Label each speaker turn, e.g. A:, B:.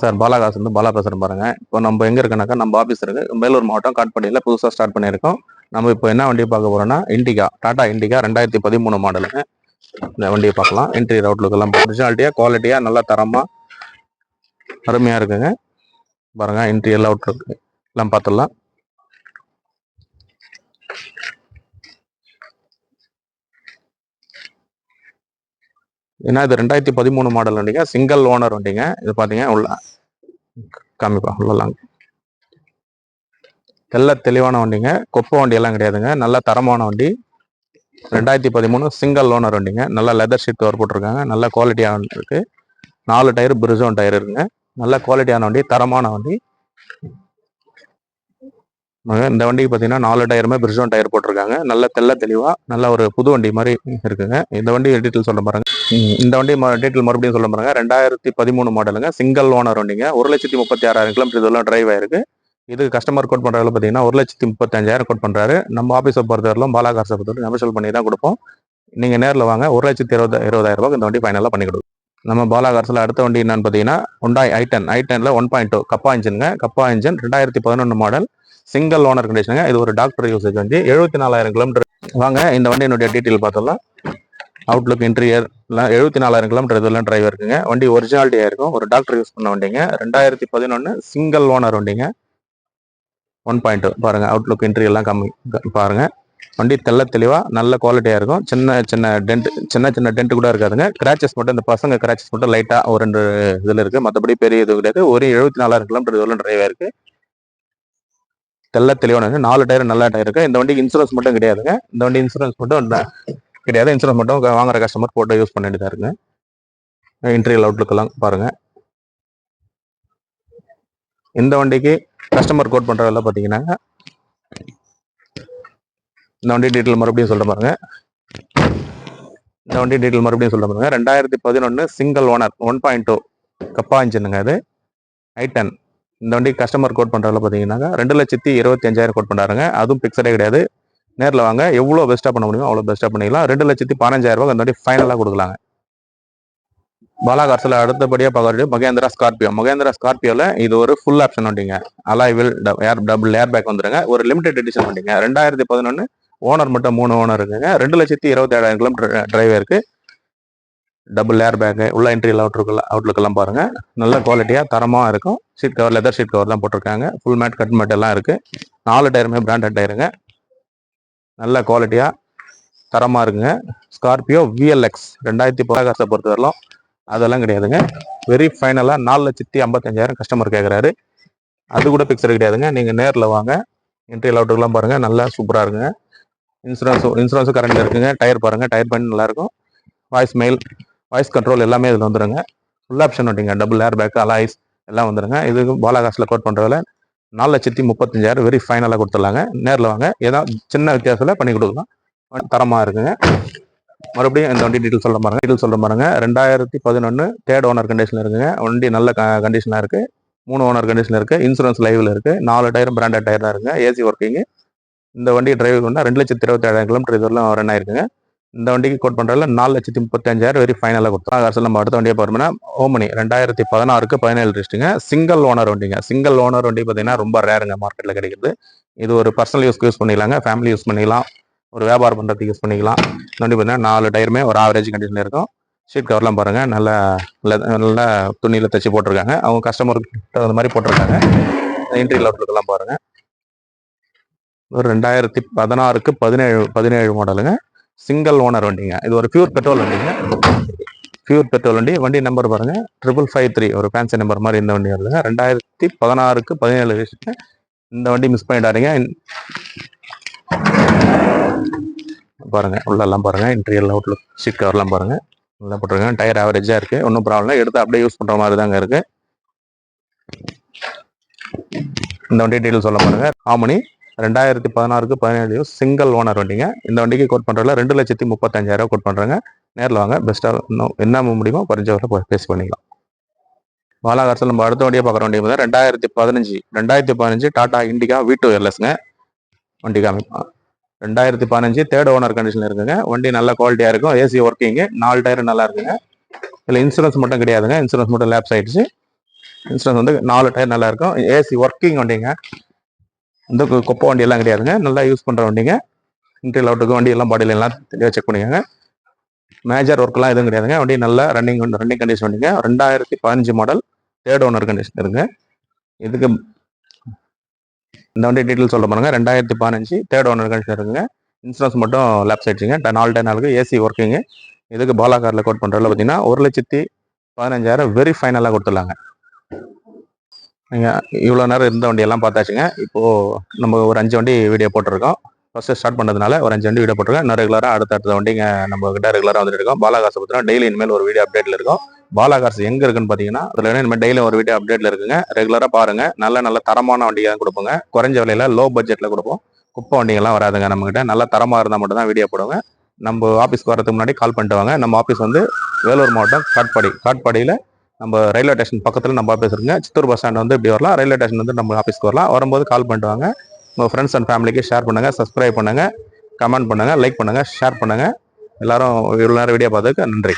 A: Sir பாலாகாசு வந்து பாலா பேசுகிறேன் பாருங்க. இப்போ நம்ம எங்கே இருக்கனாக்கா நம்ம ஆஃபீஸ் இருக்கு. மேலூர் மாவட்டம் காட்பாடியில் புதுசாக ஸ்டார்ட் பண்ணியிருக்கோம். நம்ம இப்போ என்ன வண்டி பார்க்க போகிறோம்னா இண்டிகா டாடா இண்டிகா ரெண்டாயிரத்தி பதிமூணு மாடலுங்க. இந்த வண்டியை பார்க்கலாம். என்ட்ரி ரவுட்லுக்கெல்லாம் ஒரிஜினாலிட்டியாக குவாலிட்டியாக நல்லா தரமாக அருமையாக இருக்குங்க. பாருங்க இன்ட்ரியல் அவுட்லுக்கு எல்லாம் பார்த்துடலாம். ஏன்னா இது ரெண்டாயிரத்தி பதிமூணு மாடல் வண்டிங்க. சிங்கிள் ஓனர் வண்டிங்க. இது பார்த்தீங்க உள்ள காமிப்பா உள்ளலாங்க தெல்ல தெளிவான வண்டிங்க. கொப்பை வண்டியெல்லாம் கிடையாதுங்க. நல்ல தரமான வண்டி. ரெண்டாயிரத்தி பதிமூணு சிங்கிள் ஓனர் வண்டிங்க. நல்ல லெதர் ஷீட் கவர் போட்டிருக்காங்க. நல்ல குவாலிட்டியான இருக்கு. நாலு டயர் பிரிசோன் டயர் இருக்குங்க. நல்ல குவாலிட்டியான வண்டி தரமான வண்டி. இந்த வண்டிக்கு பார்த்தீங்கன்னா நாலு டயருமே பிரிசோன் டயர் போட்டிருக்காங்க. நல்ல தெல்ல தெளிவாக நல்ல ஒரு புது வண்டி மாதிரி இருக்குங்க. இந்த வண்டி டீட்டெயில் சொல்ல பாருங்கள் இந்த வண்டி டீட்டெயில் மறுபடியும் சொல்ல பாருங்க. ரெண்டாயிரத்தி பதிமூணு மாடலுங்க சிங்கிள் ஓனர் வண்டிங்க. ஒரு லட்சத்தி முப்பத்தி ஆறாயிரம் கிலோமீட்டர் இதெல்லாம் டிரைவ் ஆயிருக்கு. இது கஸ்டமர் கோட் பண்றதுல பார்த்தீங்கன்னா ஒரு லட்சத்தி முப்பத்தஞ்சாயிரம் கோட் பண்றாரு. நம்ம ஆஃபீஸை பொறுத்தவரையிலும் பாலாகாசை பொறுத்தவரை நெபசல் பண்ணி தான் கொடுப்போம். நீங்க நேரில் வாங்க. ஒரு லட்சத்தி இருபது இருபதாயிரம் ரூபாய்க்கு இந்த வண்டி ஃபைனலாக பண்ணி கொடுக்கும். நம்ம பாலாகாரத்தில் அடுத்த வண்டி என்னன்னு பார்த்தீங்கன்னா உண்டாய் ஐ டென் ஐ டென்ல ஒன் பாயிண்ட் டூ கப்பா இன்ஜினுங்க கப்பா இன்ஜின் ரெண்டாயிரத்தி பதினொன்று மாடல் சிங்கிள் ஓனர் கண்டிஷனுங்க இது ஒரு டாக்டர் யூசேஜ் வந்து எழுபத்தி நாலாயிரம் கிலோமீட்டர் வாங்க இந்த வண்டியினுடைய டீட்டெயில் பார்த்தோம்னா அவுட்லுக் இன்டீரியர் எல்லாம் எழுபத்தி நாலாயிரம் கிலோமீட்டர் இதெல்லாம் டிரைவர் இருக்குங்க. வண்டி ஒரிஜினாலிட்டியாக இருக்கும். ஒரு டாக்டர் யூஸ் பண்ண வண்டிங்க. ரெண்டாயிரத்தி பதினொன்று சிங்கிள் ஓனர் வண்டிங்க. ஒன் பாயிண்ட் பாருங்க அவுட்லுக் இன்டீரியர்லாம் கம்மி. பாருங்கள் பாருங்க. வண்டி தெள்ள தெளிவாக நல்ல குவாலிட்டியாக இருக்கும். சின்ன சின்ன டென்ட் சின்ன சின்ன டென்ட் கூட இருக்காதுங்க. கிராச்சஸ் மட்டும் இந்த பசங்க கிராச்சஸ் மட்டும் லைட்டாக ஒரு ரெண்டு இதில் இருக்குது மற்றபடி பெரிய இது கிடையாது. ஒரு எழுபத்தி நாலாயிரம் கிலோமீட்டர் இதெல்லாம் டிரைவ் இருக்குது தெள்ள தெளிவான நாலு டயர் நல்ல டயர் இருக்கு. இந்த வண்டிக்கு இன்சூரன்ஸ் மட்டும் கிடையாதுங்க. இந்த வண்டி இன்சூரன்ஸ் மட்டும் கிடையாது. இன்சூரன்ஸ் மட்டும் வாங்குற கஸ்டமர் போட்டு யூஸ் பண்ணிட்டு தான் இருங்க இன்டீரியல் அவுட்லுக்கெல்லாம் பாருங்கள் இந்த வண்டிக்கு கஸ்டமர் கோட் பண்ணுறதெல்லாம் பார்த்தீங்கன்னா இந்த வண்டி டீட்டெயில் மறுபடியும் சொல்ல பாருங்க. இந்த வண்டி டீட்டெயில் மறுபடியும் சொல்ல பாருங்க. ரெண்டாயிரத்தி பதினொன்று single owner one point two Kappa இன்ஜினுங்க அது. ஐ டென் இந்த வண்டி கஸ்டமர் கோட் பண்ணுறதுல பார்த்தீங்கன்னாக்கா ரெண்டு லட்சத்தி இருபத்தி அஞ்சாயிரம் கோட் பண்ணுறாருங்க அதுவும் பிக்சடே கிடையாது. நேரில் வாங்க. எவ்வளோ பெஸ்ட்டாக பண்ண முடியுமோ அவ்வளோ பெஸ்ட்டாக பண்ணிக்கலாம். ரெண்டு லட்சத்தி பதினஞ்சாயிரம் ரூபாய் அந்த மாதிரி ஃபைனலாக கொடுக்கலாங்க. பாலாகார்ஸில் அடுத்தபடியாக பார்க்கறது மகேந்திரா ஸ்கார்பியோ மகேந்திரா ஸ்கார்பியோவில் இது ஒரு ஃபுல் ஆப்ஷன் வண்டிங்க. அலாய்வில் ஏர் டபுள் ஏர் பேக் வந்துருங்க. ஒரு லிமிடெட் எடிஷன் வண்டிங்க. ரெண்டாயிரத்தி பதினொன்று ஓனர் மட்டும் மூணு ஓனர் இருக்குங்க. ரெண்டு லட்சத்தி இருபத்தி ஏழாயிரம் கிலோமீட்டர் டிரைவ் இருக்குது டபுள் ஏர் பேக்கு உள்ள என்ட்ரி அவுட்லுக்கு அவுட்லுக்கெல்லாம் பாருங்கள் நல்ல குவாலிட்டியாக தரமாக இருக்கும். Seat cover leather seat cover தான் போட்டிருக்காங்க. ஃபுல் மேட் கட் மேட் எல்லாம் இருக்குது நாலு டயருமே பிராண்டட் டயருங்க நல்ல குவாலிட்டியாக தரமாக இருக்குங்க. ஸ்கார்பியோ விஎல்எக்ஸ் ரெண்டாயிரத்தி பதினாறு பொறுத்தவரையிலும் அதெல்லாம் கிடையாதுங்க. வெரி ஃபைனலாக நாலு லட்சத்தி ஐம்பத்தஞ்சாயிரம் கஸ்டமர் கேட்குறாரு அது கூட பிக்சர் கிடையாதுங்க. நீங்கள் நேரில் வாங்க. என்ட்ரி அவுட்டுக்கெலாம் பாருங்கள் நல்லா சூப்பராக இருக்குங்க. இன்சூரன்ஸ் இன்சூரன்ஸும் கரண்ட்ல இருக்குங்க. டயர் பாருங்கள் டயர் பண்ணி நல்லாயிருக்கும் வாய்ஸ் மெயில் வாய்ஸ் கண்ட்ரோல் எல்லாமே இதில் வந்துடுங்க ஃபுல் ஆப்ஷன் வந்துட்டீங்க டபுள் ஏர் பேக் அலாய்ஸ் எல்லாம் வந்துடுங்க இதுக்கு பாலாகாசில் கோட் பண்ணுறதுல நாலு லட்சத்தி முப்பத்தஞ்சாயிரம் வெரி ஃபைனலாக கொடுத்துடலாங்க. நேரில் வாங்க. ஏதாவது சின்ன வித்தியாசத்தில் பண்ணி கொடுக்கலாம். தரமாக இருக்குங்க. மறுபடியும் இந்த வண்டி டீட்டெயில் சொல்ல பாருங்க. டீட்டெயில் சொல்ல பாருங்க. ரெண்டாயிரத்தி பதினொன்று தேர்ட் ஓனர் கண்டிஷனில் இருக்குங்க. வண்டி நல்ல கண்டிஷனாக இருக்குது மூணு ஓனர் கண்டிஷனில் இருக்குது இன்சூரன்ஸ் லைவில் இருக்குது நாலு டயரும் பிராண்டட் டயர் தான் இருக்குங்க ஏசி ஒர்க்கிங் இந்த வண்டி டிரைவர் பண்ணால் ரெண்டு லட்சத்தி இருபத்தி ஏழாயிரம் கிலோமீட்டர் இதெல்லாம் ரன் ஆயிருக்குங்க. இந்த வண்டிக்கு கோட் பண்றதுல நாலு லட்சத்தி முப்பத்தஞ்சாயிரம் வரி ஃபைனலாக கொடுத்தோம் அரசு நம்ம அடுத்த வண்டியை பார்த்தோம்னா ஓமனி ரெண்டாயிரத்தி பதினாறுக்கு பதினேழு லிஸ்ட்டுங்க சிங்கிள் ஓனர் வண்டிங்க. சிங்கிள் ஓனர் வண்டி பார்த்தீங்கன்னா ரொம்ப ரேருங்க மார்க்கெட்டில் கிடைக்கிறது. இது ஒரு பர்சனல் யூஸ்க்கு யூஸ் பண்ணிக்கலாங்க. ஃபேமிலி யூஸ் பண்ணிக்கலாம். ஒரு வியாபாரம் பண்ணுறதுக்கு யூஸ் பண்ணிக்கலாம். இந்த வண்டி பார்த்தீங்கன்னா நாலு டயருமே ஒரு ஆவரேஜ் கண்டிஷன் இருக்கும். ஷீட் கவர்லாம் பாருங்க. நல்ல நல்ல துணியில் தச்சு போட்டிருக்காங்க. அவங்க கஸ்டமருக்கு தகுந்த மாதிரி போட்டிருக்காங்க. இன்ட்ரி எல்லாம் பாருங்க. ஒரு ரெண்டாயிரத்தி பதினாறுக்கு பதினேழு பதினேழு மாடலுங்க சிங்கிள் ஓனர் வண்டிங்க. இது ஒரு பியூர் பெட்ரோல் வண்டிங்க. பியூர் பெட்ரோல் வண்டி. வண்டி நம்பர் பாருங்க. ட்ரிபிள் ஃபைவ் த்ரீ ஒரு ஃபேன்சி நம்பர் மாதிரி இந்த வண்டி வருதுங்க. ரெண்டாயிரத்தி பதினாறுக்கு பதினேழு வயசுக்கு இந்த வண்டி மிஸ் பண்ணிட்டாருங்க பாருங்க. உள்ளெல்லாம் பாருங்க. இன்டீரியர் அவுட்லுக் சீட் கவர்லாம் பாருங்க. நல்லா போட்டிருக்காங்க. டயர் ஆவரேஜா இருக்கு. ஒன்றும் ப்ராப்ளம் இல்லை. எடுத்து அப்படியே யூஸ் பண்ற மாதிரி தாங்க இருக்கு. இந்த வண்டி டீட்டெயில் சொல்ல பாருங்க. ஆமணி ரெண்டாயிரத்தி பதினாறுக்கு பதினேழு சிங்கிள் ஓனர் வண்டிங்க. இந்த வண்டிக்கு கோட் பண்ணுறதுல ரெண்டு லட்சத்தி முப்பத்தஞ்சாயிரம் கோட் பண்ணுறாங்க நேரில் வாங்க பெஸ்ட்டாக இன்னும் என்ன முடியுமோ குறைஞ்ச வரை பேசி பண்ணிக்கலாம். பாலாகாரத்தில் நம்ம அடுத்த வண்டியை பார்க்குற வண்டி பார்த்தா ரெண்டாயிரத்தி பதினஞ்சு ரெண்டாயிரத்தி பதினஞ்சு டாடா இண்டிகா வி டூ எல்எஸ்ங்க வண்டி காமிப்போம் ரெண்டாயிரத்தி பதினஞ்சு தேர்ட் ஓனர் கண்டிஷனில் இருக்குங்க. வண்டி நல்ல குவாலிட்டியாக இருக்கும். ஏசி ஒர்க்கிங்கு நாலு டயர் நல்லா இருக்குங்க. இதில் இன்சூரன்ஸ் மட்டும் கிடையாதுங்க. இன்சூரன்ஸ் மட்டும் லேப்ஸ் ஆயிடுச்சு. இன்சூரன்ஸ் வந்து நாலு டயர் நல்லா இருக்கும். ஏசி ஒர்க்கிங் வண்டிங்க. இந்த கு- குப்பை கிடையாதுங்க. நல்லா யூஸ் பண்ணுற வண்டிங்க. இன்டீரியல் அவுட்டுக்கு வண்டி எல்லாம் பாடியில் எல்லாம் தெளிவாக செக் பண்ணிக்கோங்க மேஜர் ஒர்க்லாம் எதுவும் கிடையாதுங்க. வண்டி நல்லா ரன்னிங் ரன்னிங் கண்டிஷன் வண்டிங்க. ரெண்டாயிரத்தி பதினஞ்சு மாடல் தேர்ட் ஓனர் கண்டிஷன் இருங்க இதுக்கு இந்த வண்டி டீட்டெயில் சொல்ல பாருங்க. ரெண்டாயிரத்தி பதினஞ்சு தேர்ட் ஓனர் கண்டிஷன் இருக்குங்க. இன்சூரன்ஸ் மட்டும் லேப்ஸ் ஆயிடுச்சுங்க. நாலு டே நாளுக்கு ஏசி ஒர்க்கிங்கு இதுக்கு பாலா காரில் கோட் பண்ணுறதுல பார்த்தீங்கன்னா ஒரு லட்சத்தி பதினஞ்சாயிரம் வெரி ஃபைனலாக கொடுத்துடலாங்க. நீங்கள் இவ்வளோ நேரம் இருந்த வண்டியெல்லாம் பார்த்தாச்சுங்க. இப்போது நம்ம ஒரு அஞ்சு வண்டி வீடியோ போட்டிருக்கோம். ஃபஸ்ட்டு ஸ்டார்ட் பண்ணதுனால ஒரு அஞ்சு வண்டி வீடியோ போட்டிருக்கோம். இன்னும் ரெகுலராக அடுத்த அடுத்த வண்டிங்க நம்ம கிட்ட ரெகுலராக வந்துட்டு இருக்கோம். பாலாகாசை பார்த்தீங்கன்னா டெய்லி இனிமேல் ஒரு வீடியோ அப்டேட்டில் இருக்கும். பாலாகாசு எங்கே இருக்குன்னு பார்த்தீங்கன்னா அதில் இனிமேல் டெய்லி ஒரு வீடியோ அப்டேட்டில் இருக்குங்க. ரெகுலராக பாருங்க. நல்ல நல்ல தரமான வண்டியாக தான் கொடுப்போங்க. குறைஞ்ச விலையில லோ பட்ஜெட்டில் கொடுப்போம். குப்பை வண்டிகள்லாம் வராதுங்க நம்மகிட்ட நல்ல தரமாக இருந்தால் மட்டும் தான் வீடியோ போடுவோங்க. நம்ம ஆஃபீஸ்க்கு வரதுக்கு முன்னாடி கால் பண்ணிட்டு வாங்க. நம்ம ஆஃபீஸ் வந்து வேலூர் மாவட்டம் காட்பாடி. காட்பாடியில் நம்ம ரயில்வே ஸ்டேஷன் பக்கத்தில் நம்ம ஆஃபீஸ் இருக்குங்க. சித்தூர் பஸ் ஸ்டாண்ட் வந்து இப்படி வரலாம். ரயில்வே ஸ்டேஷன் வந்து நம்ம ஆஃபீஸ்க்கு வரலாம். வரும்போது கால் பண்ணிட்டு வாங்க உங்கள் ஃப்ரெண்ட்ஸ் அண்ட் ஃபேமிலிக்கு ஷேர் பண்ணுங்கள் சப்ஸ்கிரைப் பண்ணுங்கள் கமெண்ட் பண்ணுங்கள் லைக் பண்ணுங்கள் ஷேர் பண்ணுங்கள் எல்லாரும் இவ்வளோ நேரம் வீடியோ பார்த்ததுக்கு நன்றி